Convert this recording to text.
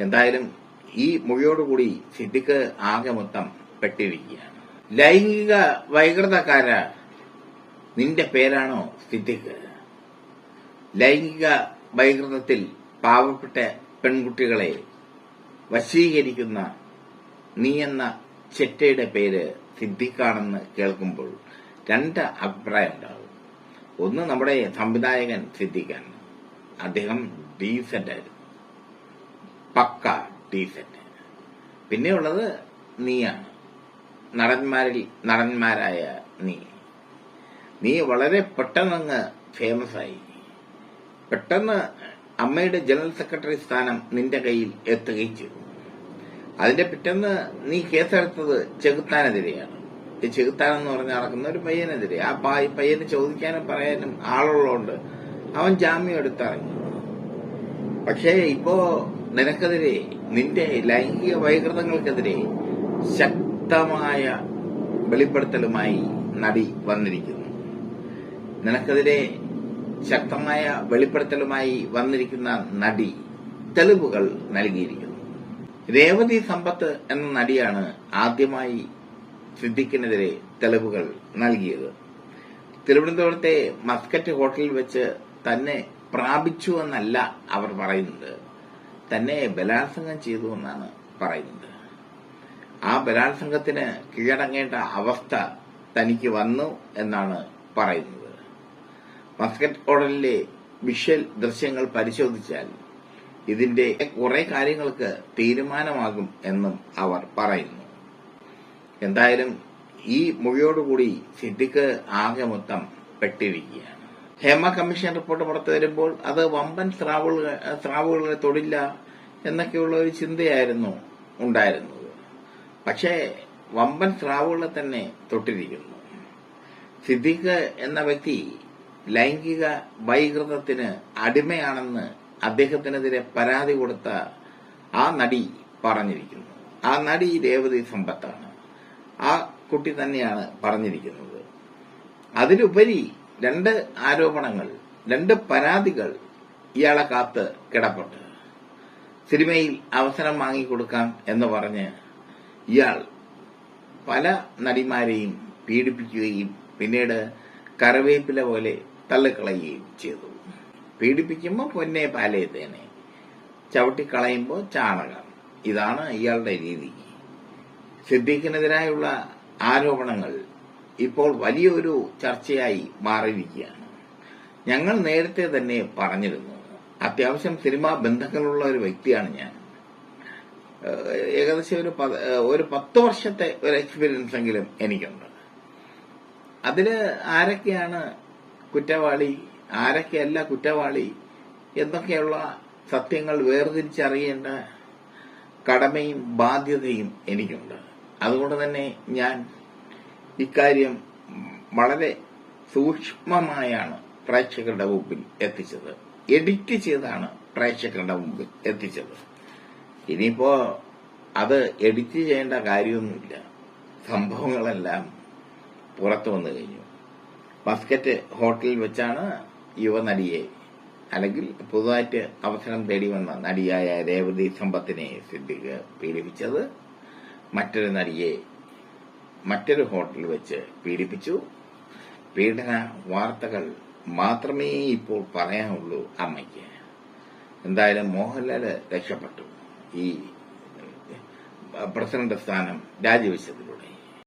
എന്തായാലും ഈ മൊഴിയോടുകൂടി സിദ്ദിഖ് ആകെ മൊത്തം പെട്ടിരിക്കുകയാണ് ലൈംഗിക വൈകൃതക്കാര നിന്റെ പേരാണോ സിദ്ദിഖ്? ലൈംഗിക വൈകൃതത്തിൽ പാവപ്പെട്ട പെൺകുട്ടികളെ വശീകരിക്കുന്ന നീ എന്ന ചെറ്റയുടെ പേര് സിദ്ദിഖാണെന്ന് കേൾക്കുമ്പോൾ രണ്ട് അഭിപ്രായം ഉണ്ടാകും. ഒന്ന് നമ്മുടെ സംവിധായകൻ സിദ്ദിഖാണ്. അദ്ദേഹം ഡീസന്റ് ആയിരുന്നു പക്ക ഡീസന്റ് പിന്നെയുള്ളത് നീയാണ്. നടന്മാരിൽ നടന്മാരായ നീ. നീ വളരെ പെട്ടെന്നങ്ങ് ഫേമസ് ആയി. പെട്ടെന്ന് അമ്മയുടെ ജനറൽ സെക്രട്ടറി സ്ഥാനം നിന്റെ കയ്യിൽ എത്തുകയും ചെയ്തു. അതിന്റെ പിറ്റേന്ന് നീ കേസെടുത്തത് ചെകുത്താനെതിരെയാണ്. ഈ ചെകുത്താൻ എന്ന് പറഞ്ഞ് നടക്കുന്ന ഒരു പയ്യനെതിരെ. ആ പയ്യന് ചോദിക്കാനും പറയാനും ആളുള്ളതുകൊണ്ട് അവൻ ജാമ്യം എടുത്തിറങ്ങി. പക്ഷേ ഇപ്പോ നിനക്കെതിരെ നിന്റെ ലൈംഗിക വൈകൃതങ്ങൾക്കെതിരെ ശക്തമായ വെളിപ്പെടുത്തലുമായി നടി വന്നിരിക്കുന്നു. നിനക്കെതിരെ ശക്തമായ വെളിപ്പെടുത്തലുമായി വന്നിരിക്കുന്ന നടി തെളിവുകൾ നൽകിയിരിക്കുന്നു. രേവതി സമ്പത്ത് എന്ന നടിയാണ് ആദ്യമായി സിദ്ദിഖിനെതിരെ തെളിവുകൾ നൽകിയത്. തിരുവനന്തപുരത്തെ മസ്കറ്റ് ഹോട്ടലിൽ വെച്ച് തന്നെ പ്രാപിച്ചു എന്നല്ല അവർ പറയുന്നത്. തന്നെ ബലാത്സംഗം ചെയ്തു എന്നാണ് പറയുന്നത്. ആ ബലാത്സംഗത്തിന് കീഴടങ്ങേണ്ട അവസ്ഥ തനിക്ക് വന്നു എന്നാണ് പറയുന്നത്. മസ്കറ്റ് ഓർഡറിലെ വിഷ്വൽ ദൃശ്യങ്ങൾ പരിശോധിച്ചാൽ ഇതിന്റെ കുറെ കാര്യങ്ങൾക്ക് തീരുമാനമാകും എന്നും അവർ പറയുന്നു. എന്തായാലും ഈ മൊഴിയോടുകൂടി സിദ്ദിഖ് ആകെ മൊത്തം പെട്ടിരിക്കുകയാണ്. ഹേമ കമ്മീഷൻ റിപ്പോർട്ട് പുറത്തു വരുമ്പോൾ അത് വമ്പൻ സ്രാവുകൾ സ്രാവുകളെ തൊടില്ല എന്നൊക്കെയുള്ള ഒരു ചിന്തയായിരുന്നു ഉണ്ടായിരുന്നത്. പക്ഷേ വമ്പൻ സ്രാവുകളെ തന്നെ തൊട്ടിരിക്കുന്നു. സിദ്ദിഖ് എന്ന വ്യക്തി ലൈംഗിക വൈകൃതത്തിന് അടിമയാണെന്ന് അദ്ദേഹത്തിനെതിരെ പരാതി കൊടുത്ത ആ നടി പറഞ്ഞിരിക്കുന്നു. ആ നടി രേവതി സമ്പത്താണ്. ആ കുട്ടി തന്നെയാണ് പറഞ്ഞിരിക്കുന്നത്. അതിലുപരി രണ്ട് ആരോപണങ്ങൾ രണ്ട് പരാതികൾ ഇയാളെ കാത്ത് കിടപ്പുണ്ട്. സിനിമയിൽ അവസരം വാങ്ങിക്കൊടുക്കാം എന്ന് പറഞ്ഞ് ഇയാൾ പല നടിമാരെയും പീഡിപ്പിക്കുകയും പിന്നീട് കറിവേപ്പില പോലെ തള്ളിക്കളയുകയും ചെയ്തു. പീഡിപ്പിക്കുമ്പോൾ പൊന്നെ പാലയത്തേനെ ചവിട്ടിക്കളയുമ്പോൾ ചാണകം. ഇതാണ് ഇയാളുടെ രീതി. സിദ്ദീഖിനെതിരായുള്ള ആരോപണങ്ങൾ ഇപ്പോൾ വലിയൊരു ചർച്ചയായി മാറിയിരിക്കുകയാണ്. ഞങ്ങൾ നേരത്തെ തന്നെ പറഞ്ഞിരുന്നു അത്യാവശ്യം സിനിമാ ബന്ധങ്ങളുള്ള ഒരു വ്യക്തിയാണ് ഞാൻ. ഏകദേശം ഒരു ഒരു പത്ത് വർഷത്തെ ഒരു എക്സ്പീരിയൻസ് എങ്കിലും എനിക്കുണ്ട്. അതിൽ ആരൊക്കെയാണ് കുറ്റവാളി ആരൊക്കെയല്ല കുറ്റവാളി എന്നൊക്കെയുള്ള സത്യങ്ങൾ വേർതിരിച്ചറിയേണ്ട കടമയും ബാധ്യതയും എനിക്കുണ്ട്. അതുകൊണ്ട് തന്നെ ഞാൻ ഇക്കാര്യം വളരെ സൂക്ഷ്മമായാണ് പ്രേക്ഷകരുടെ മുമ്പിൽ എത്തിച്ചത്. എഡിറ്റ് ചെയ്താണ് പ്രേക്ഷകരുടെ മുമ്പിൽ എത്തിച്ചത്. ഇനിയിപ്പോ അത് എഡിറ്റ് ചെയ്യേണ്ട കാര്യമൊന്നുമില്ല. സംഭവങ്ങളെല്ലാം പുറത്തു വന്നു കഴിഞ്ഞു. ബസ്കറ്റ് ഹോട്ടലിൽ വെച്ചാണ് യുവനടിയെ അല്ലെങ്കിൽ പുതുതായിട്ട് അവസരം തേടി വന്ന നടിയായ രേവതി സമ്പത്തിനെ സിദ്ദിഖ് പീഡിപ്പിച്ചത്. മറ്റൊരു നടിയെ മറ്റൊരു ഹോട്ടൽ വെച്ച് പീഡിപ്പിച്ചു. പീഡന വാർത്തകൾ മാത്രമേ ഇപ്പോൾ പറയാനുള്ളൂ അമ്മയ്ക്ക്. എന്തായാലും മോഹൻലാൽ രക്ഷപ്പെട്ടു. ഈ പ്രസിഡന്റ് സ്ഥാനം രാജിവെച്ചതിൽ